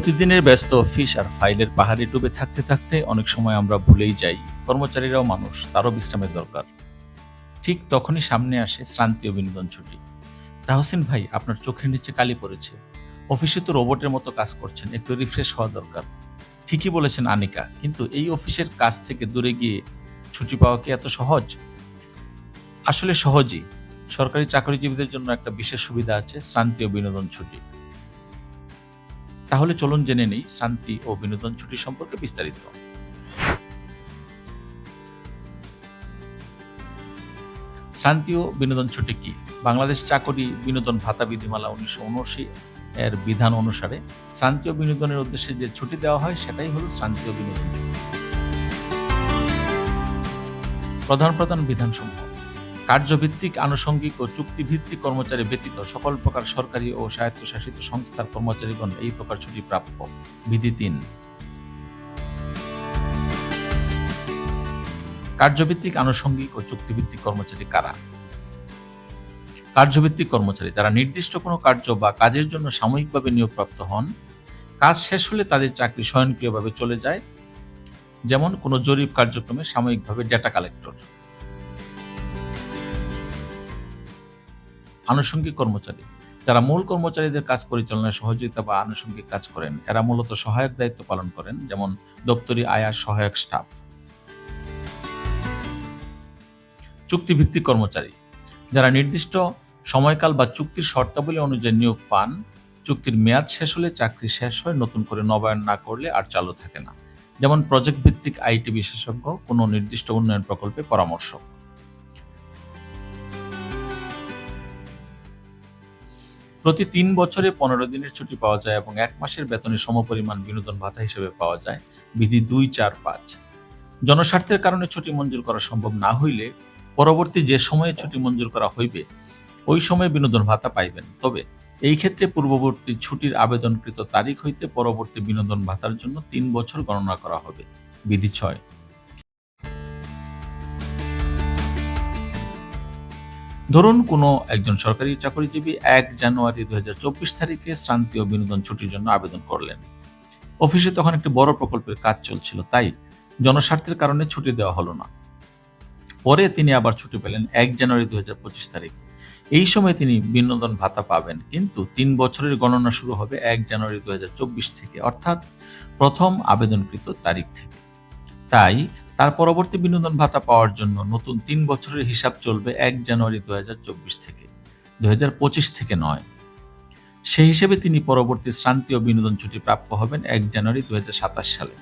প্রতিদিনের ব্যস্ত অফিস আর ফাইলের পাহাড়ে ডুবে থাকতে থাকতে অনেক সময় আমরা ভুলেই যাই। কর্মচারীরাও মানুষ, তারও বিশ্রামের দরকার। ঠিক তখনই সামনে আসে শ্রান্তি ও বিনোদন ছুটি তাহসিন ভাই, আপনার চোখের নিচে কালি পড়েছে। অফিসে তো রোবটের মতো কাজ করছেন, একটু রিফ্রেশ হওয়া দরকার। ঠিকই বলেছেন আনিকা, কিন্তু এই অফিসের কাজ থেকে দূরে গিয়ে ছুটি পাওয়া কি এত সহজ? আসলে সহজই। সরকারি চাকরিজীবীদের জন্য একটা বিশেষ সুবিধা আছে, শ্রান্তি ও বিনোদন ছুটি। তাহলে চলুন জেনে নেই শান্তি ও বিনোদন ছুটি সম্পর্কে বিস্তারিত। শান্তি ও বিনোদন ছুটি কি? বাংলাদেশ চাকরি বিনোদন ভাতা বিধিমালা উনিশশো উনআশি এর বিধান অনুসারে শান্তি ও বিনোদনের উদ্দেশ্যে যে ছুটি দেওয়া হয় সেটাই হলো শান্তি ও বিনোদন প্রধান প্রধান বিধানসমূহ। কার্যভিত্তিক, আনুষঙ্গিক ও চুক্তিভিত্তিক কর্মচারী ব্যতীত সকল প্রকার সরকারি ও স্বায়ত্তশাসিত সংস্থার কর্মচারীগণ এই প্রকার ছুটি প্রাপ্য। বিধি তিন। কার্যভিত্তিক, আনুষঙ্গিক ও চুক্তিভিত্তিক কর্মচারী কারা? কার্যভিত্তিক কর্মচারী, যারা নির্দিষ্ট কোনো কার্য বা কাজের জন্য সাময়িকভাবে নিয়োগপ্রাপ্ত হন, কাজ শেষ হলে তাদের চাকরি স্বয়ংক্রিয়ভাবে চলে যায়। যেমন কোনো জরিপ কার্যক্রমে সাময়িকভাবে ডেটা কালেক্টর আনুষঙ্গিক কর্মচারী। যারা মূল কর্মচারীদের কাজ পরিচালনায় সহযোগিতা বা আনুষঙ্গিক কাজ করেন, এরা মূলত সহায়ক দায়িত্ব পালন করেন, যেমন দপ্তরি আয়ার সহায়ক স্টাফ। চুক্তিভিত্তিক কর্মচারী। যারা নির্দিষ্ট সময়কাল বা চুক্তির শর্তাবলী অনুযায়ী নিয়োগ পান, চুক্তির মেয়াদ শেষ হলে চাকরি শেষ হয়, নতুন করে নবায়ন না করলে আর চালু থাকে না। যেমন প্রজেক্ট ভিত্তিক আইটি বিশেষজ্ঞ, কোনো নির্দিষ্ট উন্নয়ন প্রকল্পে পরামর্শক। প্রতি তিন বছরে পনেরো দিনের ছুটি পাওয়া যায় এবং এক মাসের বেতনের সমপরিমাণ বিনোদন ভাতা হিসেবে পাওয়া যায়, বিধি দুই, চার, পাঁচ। জনস্বার্থের কারণে ছুটি মঞ্জুর করা সম্ভব না হইলে পরবর্তী যে সময়ে ছুটি মঞ্জুর করা হইবে, ওই সময়ে বিনোদন ভাতা পাইবেন। তবে এই ক্ষেত্রে পূর্ববর্তী ছুটির আবেদনকৃত তারিখ হইতে পরবর্তী বিনোদন ভাতার জন্য তিন বছর গণনা করা হবে। বিধি ছয় ধরুন, কোনো একজন সরকারি চাকরিজীবী এক জানুয়ারি দুই তারিখে শ্রান্তি ও বিনোদন ছুটির জন্য আবেদন করলেন। অফিসে তখন একটি বড় প্রকল্পের কাজ চলছিল, তাই জনস্বার্থের কারণে ছুটি দেওয়া হলো না। পরে তিনি আবার ছুটি পেলেন এক জানুয়ারি দুই হাজার পঁচিশ তারিখ। এই সময় তিনি বিনোদন ভাতা পাবেন, কিন্তু তিন বছরের গণনা শুরু হবে এক জানুয়ারি দুই হাজার চব্বিশ থেকে, অর্থাৎ প্রথম আবেদনকৃত তারিখ থেকে। তাই তার পরবর্তী বিনোদন ভাতা পাওয়ার জন্য নতুন তিন বছরের হিসাব চলবে এক জানুয়ারি দু থেকে দু থেকে নয়। সেই হিসেবে তিনি পরবর্তী শ্রান্তি ও বিনোদন ছুটি প্রাপ্য হবেন এক জানুয়ারি দু সালে।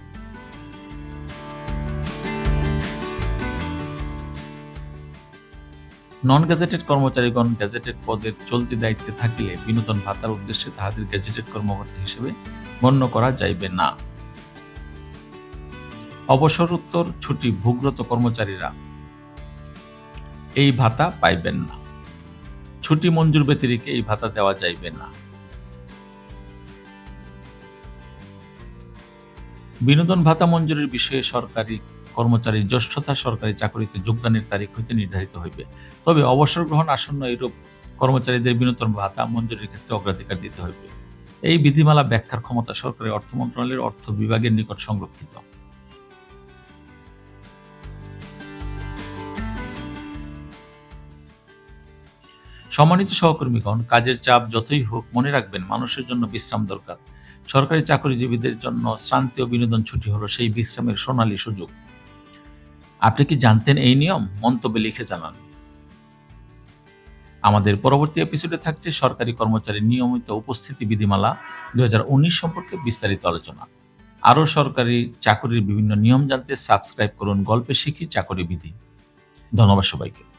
নন গ্যাজেটেড কর্মচারীগণ গ্যাজেটেড পদের চলতি দায়িত্বে থাকিলে বিনোদন ভাতার উদ্দেশ্যে তাহাদের গ্যাজেটেড কর্মকর্তা হিসেবে গণ্য করা যাইবে না। অবসরোত্তর ছুটি ভূগ্রত কর্মচারীরা। এই ভাতা পাইবেন না। ছুটি মঞ্জুর ব্যতিরিকে এই ভাতা দেওয়া যাইবে না। বিনোদন ভাতা মঞ্জুরের বিষয়ে সরকারি কর্মচারীর জ্যেষ্ঠতা সরকারি চাকরিতে যোগদানের তারিখ হইতে নির্ধারিত হইবে। তবে অবসর গ্রহণ আসন্ন এইরূপ কর্মচারীদের বিনোদন ভাতা মঞ্জুরির ক্ষেত্রে অগ্রাধিকার দিতে হইবে। এই বিধিমালা ব্যাখ্যার ক্ষমতা সরকারের অর্থ মন্ত্রণালয়ের অর্থ বিভাগের নিকট সংরক্ষিত। সম্মানিত সহকর্মীগণ, কাজের চাপ যতই হোক, মনে রাখবেন মানুষের জন্য বিশ্রাম দরকার। সরকারি চাকরিজীবীদের জন্য শ্রান্তি ও বিনোদন ছুটি হলো সেই বিশ্রামের সোনালী সুযোগ। আপনি কি জানতেন এই নিয়ম? মন্তব্যে লিখে জানান। আমাদের পরবর্তী এপিসোডে থাকছে সরকারি কর্মচারী নিয়মিত উপস্থিতি বিধিমালা দুই হাজার উনিশ সম্পর্কে বিস্তারিত আলোচনা। আরও সরকারি চাকরির বিভিন্ন নিয়ম জানতে সাবস্ক্রাইব করুন গল্পে শিখি চাকরি বিধি। ধন্যবাদ সবাইকে।